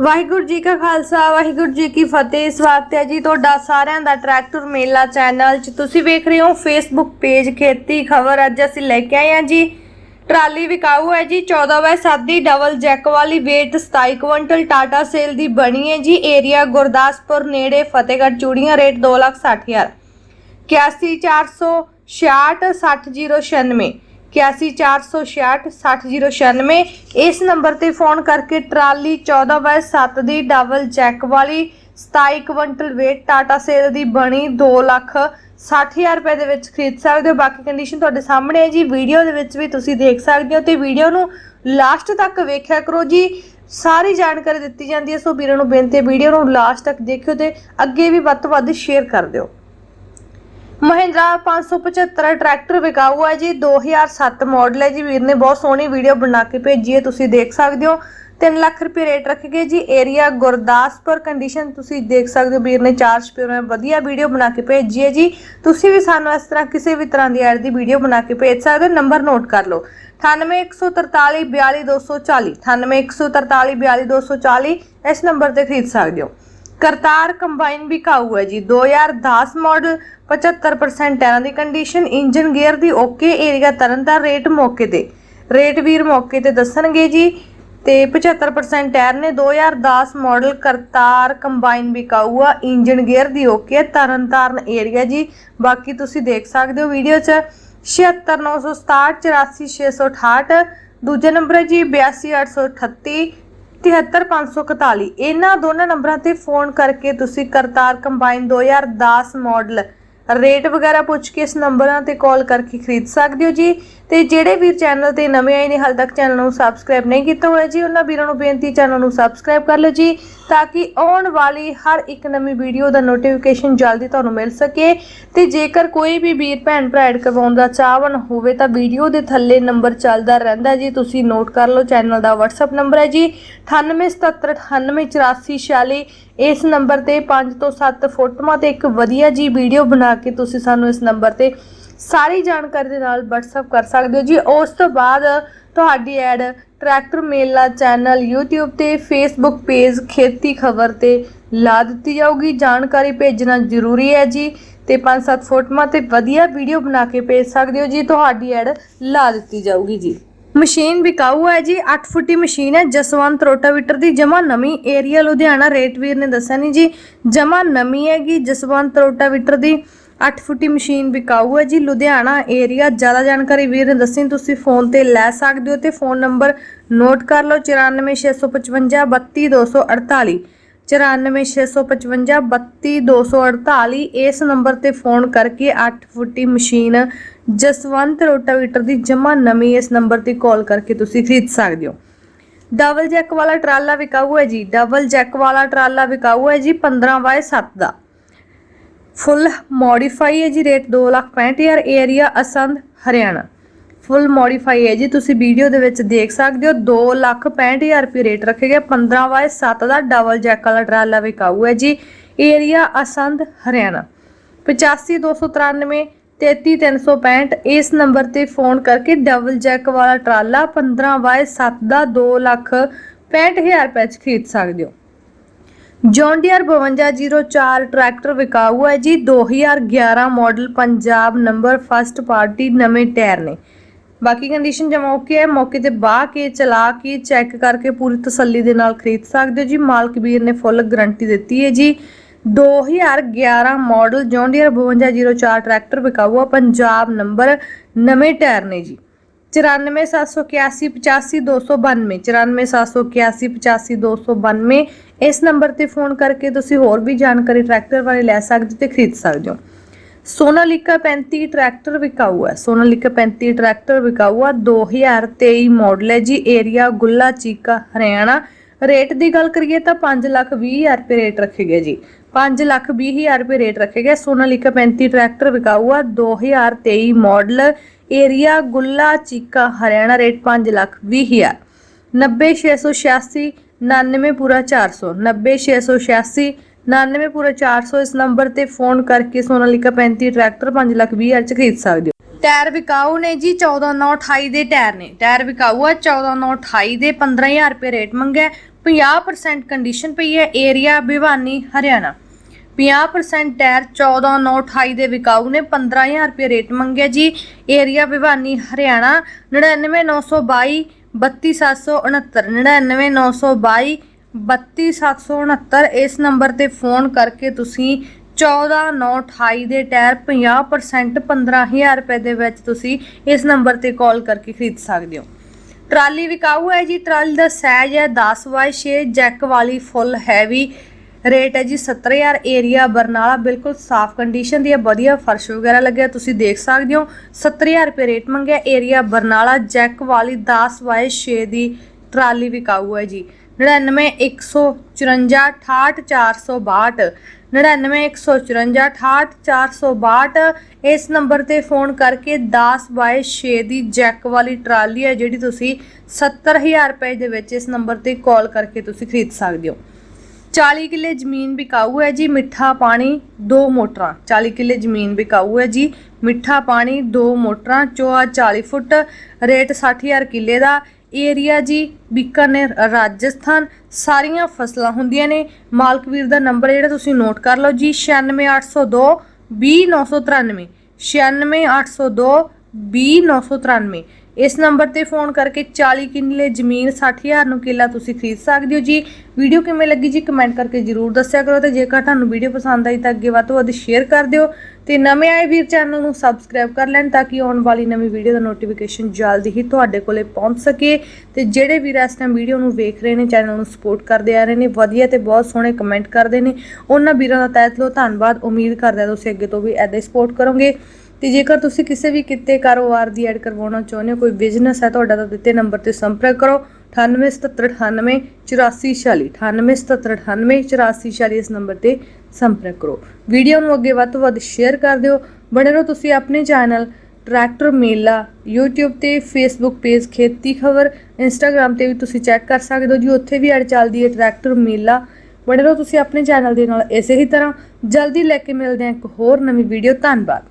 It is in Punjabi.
ਵਾਹਿਗੁਰੂ ਜੀ ਕਾ ਖਾਲਸਾ, ਵਾਹਿਗੁਰੂ ਜੀ ਕੀ ਫਤਿਹ। ਸਵਾਗਤ ਹੈ ਜੀ ਤੁਹਾਡਾ ਸਾਰਿਆਂ ਦਾ ਟਰੈਕਟਰ ਮੇਲਾ ਚੈਨਲ 'ਚ। ਤੁਸੀਂ ਵੇਖ ਰਹੇ ਹੋ ਫੇਸਬੁੱਕ ਪੇਜ ਖੇਤੀ ਖਬਰ। ਅੱਜ ਅਸੀਂ ਲੈ ਕੇ ਆਏ ਹਾਂ ਜੀ। ਟਰਾਲੀ ਵਿਕਾਊ ਹੈ ਜੀ 14 ਬਾਈ 7 ਦੀ ਡਬਲ ਜੈਕ ਵਾਲੀ weight 27 ਕੁਇੰਟਲ ਟਾਟਾ ਸੇਲ ਦੀ ਬਣੀ ਹੈ ਜੀ। ਏਰੀਆ ਗੁਰਦਾਸਪੁਰ ਨੇੜੇ, ਫਤਿਹਗੜ੍ਹ ਚੂੜੀਆਂ, ਰੇਟ 260000 81466 60096 81466 60096 ਇਸ ਨੰਬਰ ਤੇ ਫੋਨ ਕਰਕੇ ਟਰਾਲੀ 14 ਬਾਈ 7 ਦੀ ਡਬਲ ਚੈੱਕ ਵਾਲੀ 27 ਕੁਇੰਟਲ weight ਟਾਟਾ ਸੇਲ ਦੀ ਬਣੀ 2 ਲੱਖ 60000 ਰੁਪਏ ਦੇ ਵਿੱਚ ਖਰੀਦ ਸਕਦੇ ਹੋ। ਬਾਕੀ ਕੰਡੀਸ਼ਨ ਤੁਹਾਡੇ ਸਾਹਮਣੇ ਹੈ ਜੀ। ਵੀਡੀਓ ਦੇ ਵਿੱਚ ਵੀ ਤੁਸੀਂ ਦੇਖ ਸਕਦੇ ਹੋ ਤੇ ਵੀਡੀਓ ਨੂੰ ਲਾਸਟ ਤੱਕ ਵੇਖਿਆ ਕਰੋ ਜੀ। ਸਾਰੀ ਜਾਣਕਾਰੀ ਦਿੱਤੀ ਜਾਂਦੀ ਹੈ, ਸੋ ਵੀਰਾਂ ਨੂੰ ਬੇਨਤੀ ਹੈ ਵੀਡੀਓ ਨੂੰ ਲਾਸਟ ਤੱਕ ਦੇਖਿਓ ਤੇ ਅੱਗੇ ਵੀ ਵੱਧ ਤੋਂ ਵੱਧ ਸ਼ੇਅਰ ਕਰ ਦਿਓ। ਮਹਿੰਦਰਾ 575 ਟਰੈਕਟਰ ਵਿਕਾਊ ਹੈ ਜੀ 2007 ਮਾਡਲ ਹੈ ਜੀ। ਵੀਰ ਨੇ ਬਹੁਤ ਸੋਹਣੀ ਵੀਡੀਓ ਬਣਾ ਕੇ ਭੇਜੀ ਹੈ, ਤੁਸੀਂ ਦੇਖ ਸਕਦੇ ਹੋ। 3 ਲੱਖ ਰੁਪਏ ਰੇਟ ਰੱਖੇ ਗਏ ਜੀ। ਏਰੀਆ ਗੁਰਦਾਸਪੁਰ ਕੰਡੀਸ਼ਨ ਤੁਸੀਂ ਦੇਖ ਸਕਦੇ ਹੋ। ਵੀਰ ਨੇ ਚਾਰ ਸਪੇਅਰ ਵਧੀਆ ਵੀਡੀਓ ਬਣਾ ਕੇ ਭੇਜੀ ਹੈ ਜੀ। ਤੁਸੀਂ ਵੀ ਸਾਨੂੰ ਇਸ ਤਰ੍ਹਾਂ ਕਿਸੇ ਵੀ ਤਰ੍ਹਾਂ ਦੀ ਐਡ ਦੀ ਵੀਡੀਓ ਬਣਾ ਕੇ ਭੇਜ ਸਕਦੇ ਹੋ। ਨੰਬਰ ਨੋਟ ਕਰ ਲਓ। 9814342240 9814342240 ਇਸ ਨੰਬਰ ਤੇ ਖਰੀਦ ਸਕਦੇ ਹੋ। ਕਰਤਾਰ ਕੰਬਾਈਨ ਵਿਕਾਊ ਹੈ ਜੀ। 2010 ਮਾਡਲ 75% ਟਾਇਰਾਂ ਦੀ ਕੰਡੀਸ਼ਨ ਇੰਜਨ ਗੇਅਰ ਦੀ ਓਕੇ ਏਰੀਆ ਤਰਨਤਾਰ ਰੇਟ ਮੌਕੇ ਤੇ। ਰੇਟ ਵੀਰ ਮੌਕੇ ਤੇ ਦੱਸਣਗੇ ਜੀ। ਤੇ 75% ਟਾਇਰ ਨੇ 2010 ਮਾਡਲ ਕਰਤਾਰ ਕੰਬਾਈਨ ਵਿਕਾਊ ਆ। ਇੰਜਨ ਗੇਅਰ ਦੀ ਓਕੇ ਤਰਨਤਾਰਨ ਏਰੀਆ ਜੀ। ਬਾਕੀ ਤੁਸੀਂ ਦੇਖ ਸਕਦੇ ਹੋ ਵੀਡੀਓ 'ਚ। 76967 84668 ਦੂਜੇ ਨੰਬਰ ਹੈ ਜੀ 82838 73541 ਇਹਨਾਂ ਦੋਨਾਂ ਨੰਬਰਾਂ ਤੇ ਫੋਨ ਕਰਕੇ ਤੁਸੀਂ ਕਰਤਾਰ ਕੰਬਾਈਨ 2010 ਮਾਡਲ ਰੇਟ ਵਗੈਰਾ ਪੁੱਛ ਕੇ ਇਸ ਨੰਬਰਾਂ ਤੇ ਕਾਲ ਕਰਕੇ ਖਰੀਦ ਸਕਦੇ ਹੋ ਜੀ। ਤੇ ਜਿਹੜੇ ਵੀਰ ਚੈਨਲ ਤੇ ਨਵੇਂ ਆਏ ਨੇ, ਹਾਲ ਤੱਕ ਚੈਨਲ ਨੂੰ ਸਬਸਕ੍ਰਾਈਬ ਨਹੀਂ ਕੀਤਾ ਹੋਇਆ ਜੀ, ਉਹਨਾਂ ਵੀਰਾਂ ਨੂੰ ਬੇਨਤੀ, ਚੈਨਲ ਨੂੰ ਸਬਸਕ੍ਰਾਈਬ ਕਰ ਲਓ ਜੀ। ਤਾਂ ਕਿ ਆਉਣ ਵਾਲੀ ਹਰ ਇੱਕ ਨਵੀਂ ਵੀਡੀਓ ਦਾ ਨੋਟੀਫਿਕੇਸ਼ਨ ਜਲਦੀ ਤੁਹਾਨੂੰ ਮਿਲ ਸਕੇ ਤੇ ਜੇਕਰ ਕੋਈ ਵੀ ਵੀਰ, ਭੈਣ, ਭਰਾ ਐਡ ਕਰਵਾਉਣ ਦਾ ਚਾਹਵਨ ਹੋਵੇ ਤਾਂ ਵੀਡੀਓ ਦੇ ਥੱਲੇ ਨੰਬਰ ਚੱਲਦਾ ਰਹਿੰਦਾ ਜੀ। ਤੁਸੀਂ ਨੋਟ ਕਰ ਲਓ ਚੈਨਲ ਦਾ WhatsApp ਨੰਬਰ ਹੈ ਜੀ। 9877988446 ਇਸ ਨੰਬਰ ਤੇ 5 ਤੋਂ 7 ਫੋਟੋਆਂ ਤੇ ਇੱਕ ਵਧੀਆ ਜੀ ਵੀਡੀਓ ਬਣਾ ਕੇ ਤੁਸੀਂ ਸਾਨੂੰ ਇਸ ਨੰਬਰ ਤੇ ਸਾਰੀ ਜਾਣਕਾਰੀ ਦੇ ਨਾਲ WhatsApp ਕਰ ਸਕਦੇ ਹੋ ਜੀ। ਉਸ ਤੋਂ ਬਾਅਦ ਤੁਹਾਡੀ ad tractor Mela channel YouTube ਤੇ Facebook ਪੇਜ ਖੇਤੀ ਖਬਰ ਤੇ ਲਾ ਦਿੱਤੀ ਜਾਊਗੀ। ਜਾਣਕਾਰੀ ਭੇਜਣਾ ਜ਼ਰੂਰੀ ਹੈ ਜੀ ਤੇ 5-7 ਫੋਟੋਆਂ ਤੇ ਵਧੀਆ ਵੀਡੀਓ ਬਣਾ ਕੇ ਭੇਜ ਸਕਦੇ ਹੋ ਜੀ। ਤੁਹਾਡੀ ਐਡ ਲਾ ਦਿੱਤੀ ਜਾਊਗੀ ਜੀ। ਮਸ਼ੀਨ ਵਿਕਾਊ ਹੈ ਜੀ। 8 ਫੁੱਟੀ ਮਸ਼ੀਨ ਹੈ। ਜਸਵੰਤ ਰੋਟਾਵੀਟਰ ਦੀ ਜਮਾ ਨਵੀਂ ਏਰੀਆ ਲੁਧਿਆਣਾ। ਰੇਟਵੀਰ ਨੇ ਦੱਸਿਆ ਨਹੀਂ ਜੀ। ਜਮਾ ਨਵੀਂ ਹੈਗੀ। ਜਸਵੰਤ ਰੋਟਾਵੀਟਰ ਦੀ 8 ਫੁੱਟੀ ਮਸ਼ੀਨ ਵਿਕਾਊ ਹੈ ਜੀ। ਲੁਧਿਆਣਾ ਏਰੀਆ ਜ਼ਿਆਦਾ ਜਾਣਕਾਰੀ ਵੀਰ ਨੇ ਦੱਸੀ, ਤੁਸੀਂ ਫੋਨ ਤੇ ਲੈ ਸਕਦੇ ਹੋ ਤੇ ਫੋਨ ਨੰਬਰ ਨੋਟ ਕਰ ਲਓ 94655 32248 94655 32248 ਇਸ ਨੰਬਰ ਤੇ ਫੋਨ ਕਰਕੇ 8 ਫੁੱਟੀ ਮਸ਼ੀਨ ਜਸਵੰਤ ਰੋਟਾਵੀਟਰ ਦੀ ਜਮਾ ਨਵੀਂ ਇਸ ਨੰਬਰ ਤੇ ਕਾਲ ਕਰਕੇ ਤੁਸੀਂ ਖਰੀਦ ਸਕਦੇ ਹੋ। ਡਬਲ ਜੈਕ ਵਾਲਾ ਟਰਾਲਾ ਵਿਕਾਊ ਹੈ ਜੀ। ਡਬਲ ਜੈਕ ਵਾਲਾ ਟਰਾਲਾ ਵਿਕਾਊ ਹੈ ਜੀ 15 ਬਾਏ 7 ਦਾ। ਫੁੱਲ ਮੋਡੀਫਾਈ ਹੈ ਜੀ rate 265000 area Asand, Haryana. Full modify ਹੈ ਜੀ, ਤੁਸੀਂ ਵੀਡੀਓ ਦੇ ਵਿੱਚ ਦੇਖ ਸਕਦੇ ਹੋ 265000 ਰੁਪਏ ਰੇਟ ਰੱਖੇ ਗਏ 15 ਬਾਏ 7 ਦਾ ਡਬਲ ਜੈਕ ਵਾਲਾ ਟਰਾਲਾ ਵਿਕਾਊ ਹੈ ਜੀ, ਏਰੀਆ ਅਸੰਦ, ਹਰਿਆਣਾ। 85293 33365 ਇਸ ਨੰਬਰ ਤੇ ਫੋਨ ਕਰਕੇ ਡਬਲ ਜੈਕ ਵਾਲਾ ਟਰਾਲਾ 15 ਬਾਏ 7 ਦਾ 2 ਲੱਖ 65000 ਰੁਪਏ ਚ ਖਰੀਦ ਸਕਦੇ ਹੋ। ਜੌਨ ਡੀਅਰ 5204 ਟਰੈਕਟਰ ਵਿਕਾਊ ਹੈ ਜੀ। 2011 model Punjab number first party ਨਵੇਂ ਟਾਇਰ ਨੇ। ਬਾਕੀ ਕੰਡੀਸ਼ਨ ਜਮਾ ਓਕੇ ਹੈ। ਮੌਕੇ ਤੇ ਬਾਹ ਕੇ ਚਲਾ ਕੇ ਚੈੱਕ ਕਰਕੇ ਪੂਰੀ ਤਸੱਲੀ ਦੇ ਨਾਲ ਖਰੀਦ ਸਕਦੇ ਹੋ ਜੀ। ਮਾਲਕ ਵੀਰ ਨੇ ਫੁੱਲ ਗਾਰੰਟੀ ਦਿੱਤੀ ਹੈ ਜੀ। 2011 ਮਾਡਲ ਜੌਨ ਡੀਅਰ 5204 ਟਰੈਕਟਰ ਵਿਕਾਊ ਆ ਪੰਜਾਬ ਨੰਬਰ ਨਵੇਂ ਟਾਇਰ ਨੇ ਜੀ। 9478185292 9478185292 ਇਸ ਨੰਬਰ ਤੇ ਫੋਨ ਕਰਕੇ ਤੁਸੀਂ ਹੋਰ ਵੀ ਜਾਣਕਾਰੀ ਟਰੈਕਟਰ ਬਾਰੇ ਲੈ ਸਕਦੇ ਤੇ ਖਰੀਦ ਸਕਦੇ ਹੋ। ਸੋਨਾਲੀਕਾ 35 ਟਰੈਕਟਰ ਵਿਕਾਊ ਹੈ। ਸੋਨਾਲੀਕਾ 35 ਟਰੈਕਟਰ ਵਿਕਾਊ ਆ। 2023 ਮਾਡਲ ਹੈ ਜੀ। ਏਰੀਆ ਗੁੱਲਾ ਚੀਕਾ, ਹਰਿਆਣਾ। ਰੇਟ ਦੀ ਗੱਲ ਕਰੀਏ ਤਾਂ 5 ਲੱਖ 20 ਹਜ਼ਾਰ ਰੁਪਏ ਰੇਟ ਰੱਖੇ ਗਏ ਜੀ। 5 ਲੱਖ 20 ਹਜ਼ਾਰ ਰੁਪਏ ਰੇਟ ਰੱਖੇ ਗਏ। ਸੋਨਾਲੀਕਾ 35 ਟਰੈਕਟਰ ਵਿਕਾਊ ਆ। 2023 model area Guhla Cheeka Haryana rate 5 lakh 20 ਹਜ਼ਾਰ। 90686 99 ਪੂਰਾ 400 90686 99 ਪੂਰਾ 400 ਇਸ ਨੰਬਰ ਤੇ ਫੋਨ ਕਰਕੇ ਸੋਨਾਲੀਕਾ 35 ਟਰੈਕਟਰ 5 ਲੱਖ 20 ਹਜ਼ਾਰ ਚ ਖਰੀਦ ਸਕਦੇ ਹੋ। ਟਾਇਰ ਵਿਕਾਊ ਨੇ ਜੀ 14928 ਦੇ ਟਾਇਰ ਨੇ। ਟਾਇਰ ਵਿਕਾਊ ਆ 14928 ਦੇ 15000 ਰੁਪਏ ਰੇਟ ਮੰਗਿਆ। 50% ਕੰਡੀਸ਼ਨ ਪਈ ਹੈ ਏਰੀਆ ਭਿਵਾਨੀ ਹਰਿਆਣਾ। 50% ਟਾਇਰ 14928 ਦੇ ਵਿਕਾਊ ਨੇ 15000 ਰੁਪਏ ਰੇਟ ਮੰਗਿਆ ਜੀ। ਏਰੀਆ ਭਿਵਾਨੀ, ਹਰਿਆਣਾ 99922 32769 99922 32769 ਇਸ ਨੰਬਰ ਤੇ ਫੋਨ ਕਰਕੇ ਤੁਸੀਂ 14928 ਦੇ ਟਾਇਰ 50% 15000 ਰੁਪਏ ਦੇ ਵਿੱਚ ਤੁਸੀਂ ਇਸ ਨੰਬਰ ਤੇ ਕਾਲ ਕਰਕੇ ਖਰੀਦ ਸਕਦੇ ਹੋ। ਟਰਾਲੀ ਵਿਕਾਊ ਹੈ ਜੀ। ਟਰਾਲੀ ਦਾ ਸਾਈਜ਼ ਹੈ 10 ਬਾਈ 6 ਜੈਕ ਵਾਲੀ ਫੁੱਲ ਹੈਵੀ। ਰੇਟ ਹੈ ਜੀ 70000 ਏਰੀਆ ਬਰਨਾਲਾ, ਬਿਲਕੁਲ ਸਾਫ਼ ਕੰਡੀਸ਼ਨ ਦੀ ਹੈ, ਵਧੀਆ ਫਰਸ਼ ਵਗੈਰਾ ਲੱਗਿਆ, ਤੁਸੀਂ ਦੇਖ ਸਕਦੇ ਹੋ। 70000 ਰੁਪਏ ਰੇਟ ਮੰਗਿਆ ਏਰੀਆ ਬਰਨਾਲਾ ਜੈਕ ਵਾਲੀ 10 ਬਾਈ 6 ਦੀ ਟਰਾਲੀ ਵਿਕਾਊ ਹੈ ਜੀ। 9914568462 9914568462 ਇਸ ਨੰਬਰ ਤੇ ਫੋਨ ਕਰਕੇ 10 ਬਾਏ 6 ਦੀ ਜੈਕ ਵਾਲੀ ਟਰਾਲੀ ਹੈ, ਜਿਹੜੀ ਤੁਸੀਂ 70000 ਰੁਪਏ ਦੇ ਵਿੱਚ ਇਸ ਨੰਬਰ ਤੇ ਕਾਲ ਕਰਕੇ ਤੁਸੀਂ ਖਰੀਦ ਸਕਦੇ ਹੋ। 40 ਕਿੱਲੇ ਜ਼ਮੀਨ ਵਿਕਾਊ ਹੈ ਜੀ, ਮਿੱਠਾ ਪਾਣੀ, ਦੋ ਮੋਟਰਾਂ। 40 ਕਿੱਲੇ ਜ਼ਮੀਨ ਵਿਕਾਊ ਹੈ ਜੀ, ਮਿੱਠਾ ਪਾਣੀ, ਦੋ ਮੋਟਰਾਂ, ਚੋਆ 40 ਫੁੱਟ, ਰੇਟ 60000 ਕਿੱਲੇ ਦਾ ਏਰੀਆ ਜੀ, ਬੀਕਾਨੇਰ, ਰਾਜਸਥਾਨ, ਸਾਰੀਆਂ ਫਸਲਾਂ ਹੁੰਦੀਆਂ ਨੇ। ਮਾਲਕ ਵੀਰ ਦਾ ਨੰਬਰ ਜਿਹੜਾ ਤੁਸੀਂ ਨੋਟ ਕਰ ਲਓ ਜੀ 96802 20993 96802 20993 ਇਸ ਨੰਬਰ ਤੇ ਫੋਨ ਕਰਕੇ 40 ਕਿੱਲੇ ਜ਼ਮੀਨ 60000 ਨੂੰ ਕਿੱਲਾ ਤੁਸੀਂ ਖਰੀਦ ਸਕਦੇ ਹੋ ਜੀ। ਵੀਡੀਓ ਕਿਵੇਂ ਲੱਗੀ ਜੀ ਕਮੈਂਟ ਕਰਕੇ ਜਰੂਰ ਦੱਸਿਆ ਕਰੋ ਤੇ ਜੇਕਰ ਤੁਹਾਨੂੰ ਵੀਡੀਓ ਪਸੰਦ ਆਈ ਤਾਂ ਅੱਗੇ ਵੱਧ ਤੋਂ ਵੱਧ ਸ਼ੇਅਰ ਕਰ ਦਿਓ ਤੇ ਨਵੇਂ ਆਏ ਵੀਰ ਚੈਨਲ ਨੂੰ ਸਬਸਕ੍ਰਾਈਬ ਕਰ ਲੈਣ ਤਾਂ ਕਿ ਆਉਣ ਵਾਲੀ ਨਵੀਂ ਵੀਡੀਓ ਦਾ ਨੋਟੀਫਿਕੇਸ਼ਨ ਜਲਦੀ ਹੀ ਤੁਹਾਡੇ ਕੋਲੇ ਪਹੁੰਚ ਸਕੇ ਤੇ ਜਿਹੜੇ ਵੀਰ ਇਸ ਟਾਈਮ ਵੀਡੀਓ ਨੂੰ ਵੇਖ ਰਹੇ ਨੇ, ਚੈਨਲ ਨੂੰ ਸਪੋਰਟ ਕਰਦੇ ਆ ਰਹੇ ਨੇ, ਵਧੀਆ ਤੇ ਬਹੁਤ ਸੋਹਣੇ ਕਮੈਂਟ ਕਰਦੇ ਨੇ, ਉਹਨਾਂ ਵੀਰਾਂ ਦਾ ਤਹਿ ਦਿਲੋਂ ਧੰਨਵਾਦ। ਉਮੀਦ ਕਰਦੇ ਹਾਂ ਤੁਸੀਂ ਅੱਗੇ ਤੋਂ ਵੀ ਐਦਾਂ ਹੀ ਸਪੋਰਟ ਕਰੋਗੇ। ਤੇ ਜੇਕਰ ਤੁਸੀਂ ਕਿਸੇ ਵੀ ਕਿੱਤੇ ਕਾਰੋਬਾਰ ਦੀ ਐਡ ਕਰਵਾਉਣਾ ਚਾਹੁੰਦੇ ਹੋ, ਕੋਈ ਬਿਜ਼ਨਸ ਹੈ ਤੁਹਾਡਾ, ਤਾਂ ਦਿੱਤੇ ਨੰਬਰ ਤੇ ਸੰਪਰਕ ਕਰੋ। 9877988446 9877988446 ਇਸ ਨੰਬਰ ਤੇ ਸੰਪਰਕ ਕਰੋ। ਵੀਡੀਓ ਨੂੰ ਅੱਗੇ ਵੱਧ ਤੋਂ ਵੱਧ ਸ਼ੇਅਰ ਕਰ ਦਿਓ। ਬਣੇ ਰਹੋ ਤੁਸੀਂ ਆਪਣੇ ਚੈਨਲ ਟਰੈਕਟਰ ਮੇਲਾ YouTube ਤੇ Facebook page Kheti Khabar, Instagram ਤੇ ਵੀ ਤੁਸੀਂ ਚੈੱਕ ਕਰ ਸਕਦੇ ਹੋ ਜੀ। ਉੱਥੇ ਵੀ ਐਡ ਚੱਲਦੀ ਹੈ ਟਰੈਕਟਰ ਮੇਲਾ ਬਣੇ ਰਹੋ ਤੁਸੀਂ ਆਪਣੇ ਚੈਨਲ ਦੇ ਨਾਲ ਇਸੇ ਹੀ ਤਰ੍ਹਾਂ। ਜਲਦੀ ਲੈ ਕੇ ਮਿਲਦੇ ਹਾਂ ਇੱਕ ਹੋਰ ਨਵੀਂ ਵੀਡੀਓ ਧੰਨਵਾਦ।